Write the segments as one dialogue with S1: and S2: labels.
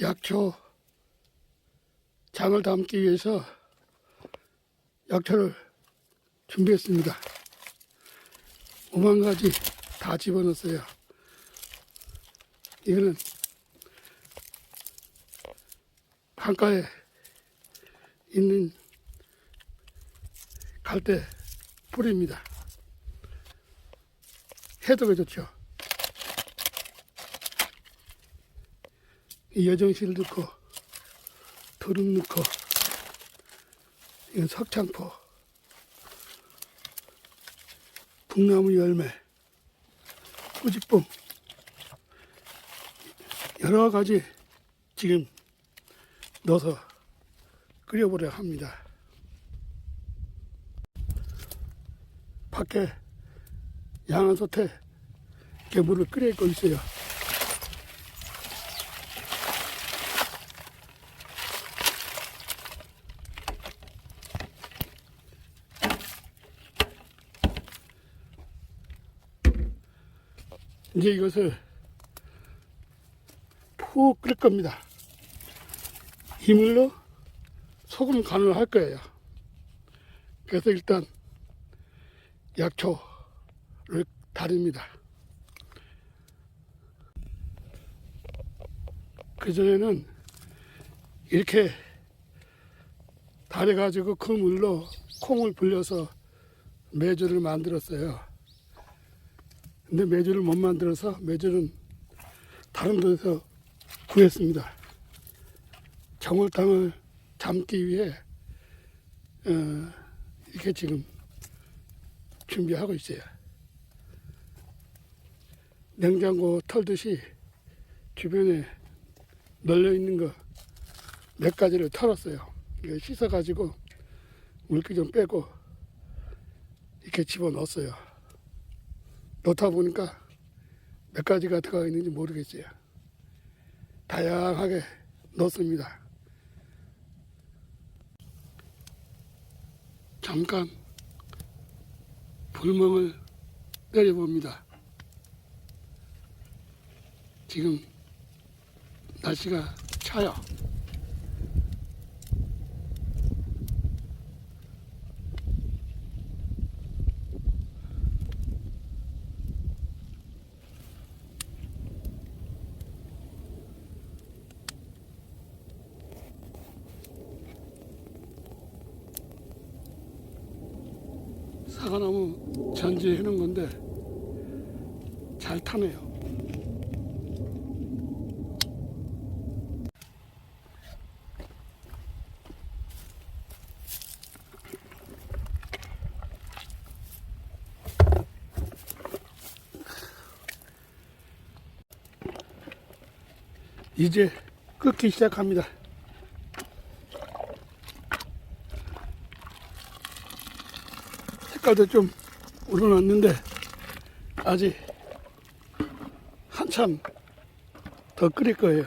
S1: 약초 장을 담기 위해서 약초를 준비했습니다. 오만 가지 다 집어넣었어요. 이거는 강가에 있는 갈대 풀입니다. 해독에 좋죠. 여정실 넣고 두릅 넣고 이건 석창포 북나무 열매 꾸지뽕 여러 가지 지금 넣어서 끓여보려 합니다. 밖에 양한솥에 이렇게 물을 끓이고 있어요. 이제 이것을 푹 끓일 겁니다. 이물로 소금 간을 할 거예요. 그래서 일단 약초를 다립니다. 그전에는 이렇게 다려가지고 그 물로 콩을 불려서 매주를 만들었어요. 근데 매주를 못 만들어서 매주는 다른 데서 구했습니다. 정월탕을 담기 위해 어, 이렇게 지금 준비하고 있어요. 냉장고 털듯이 주변에 널려 있는 거 몇 가지를 털었어요. 씻어가지고 물기 좀 빼고 이렇게 집어 넣었어요. 넣다 보니까 몇 가지가 들어가 있는지 모르겠어요. 다양하게 넣습니다. 잠깐 불멍을 때려봅니다. 지금 날씨가 차요. 사과나무 전지해 놓은 건데 잘 타네요. 이제 끓기 시작합니다. 색깔도 좀 우러났는데 아직 한참 더 끓일 거예요.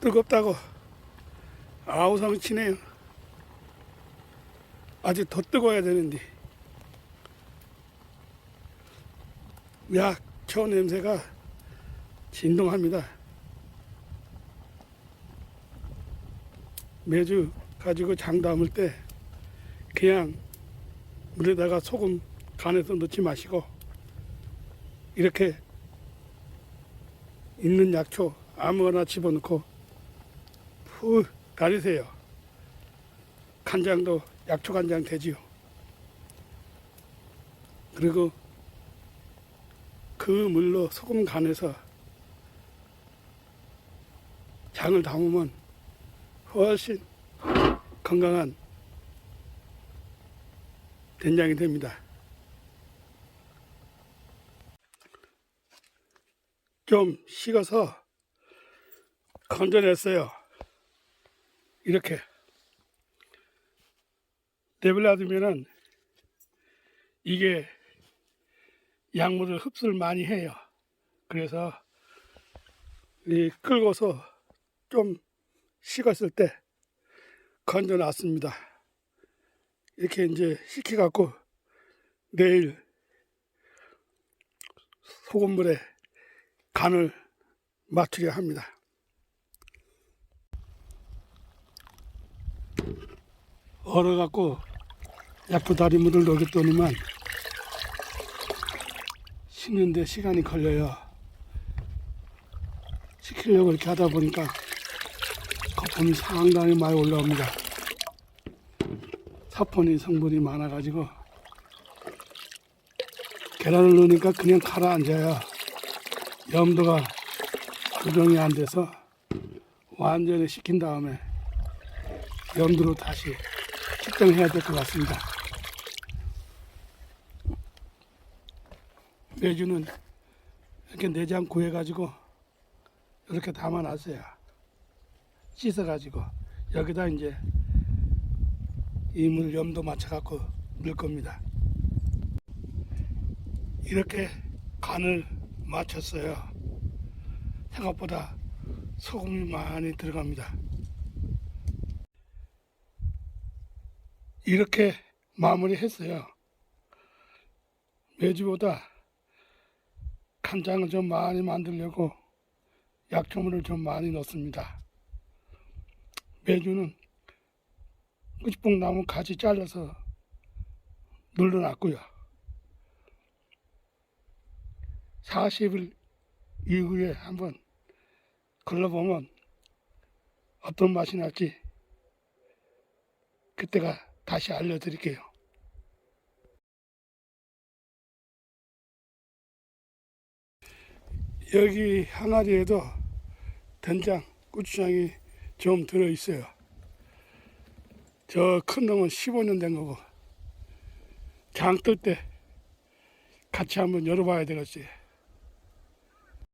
S1: 뜨겁다고 아우성 치네요. 아직 더 뜨거워야 되는데. 약초 냄새가 진동합니다. 매주 가지고 장 담을 때 그냥 물에다가 소금 간해서 넣지 마시고 이렇게 있는 약초 아무거나 집어넣고 푹 가리세요. 간장도 약초 간장 되지요. 그리고 그 물로 소금 간해서 장을 담으면 훨씬 건강한 된장이 됩니다. 좀 식어서 건져냈어요. 이렇게 내버려두면은 이게 약물을 흡수를 많이 해요. 그래서 이 끓고서 좀 식었을 때 건져 놨습니다. 이렇게 이제 식혀갖고 내일 소금물에 간을 맞추려 합니다. 얼어갖고 약도 다리물을 넣겠더니만 식는데 시간이 걸려요. 식히려고 이렇게 하다 보니까 거품이 상당히 많이 올라옵니다. 사포닌 성분이 많아가지고 계란을 넣으니까 그냥 가라앉아요. 염도가 조정이 안 돼서 완전히 식힌 다음에 염도로 다시 측정해야 될 것 같습니다. 매주는 이렇게 내장 구해가지고 이렇게 담아놨어요. 씻어가지고 여기다 이제 이물 염도 맞춰갖고 넣을 겁니다. 이렇게 간을 맞췄어요. 생각보다 소금이 많이 들어갑니다. 이렇게 마무리했어요. 매주보다 간장을 좀 많이 만들려고 약초물을 좀 많이 넣습니다. 매주는 끄집뽕나무 가지 잘라서 눌러놨고요. 40일 이후에 한번 걸러보면 어떤 맛이 날지 그때가 다시 알려드릴게요. 여기 항아리에도 된장, 고추장이 좀 들어있어요. 저 큰 놈은 15년 된 거고 장 뜰 때 같이 한번 열어봐야 되겠지.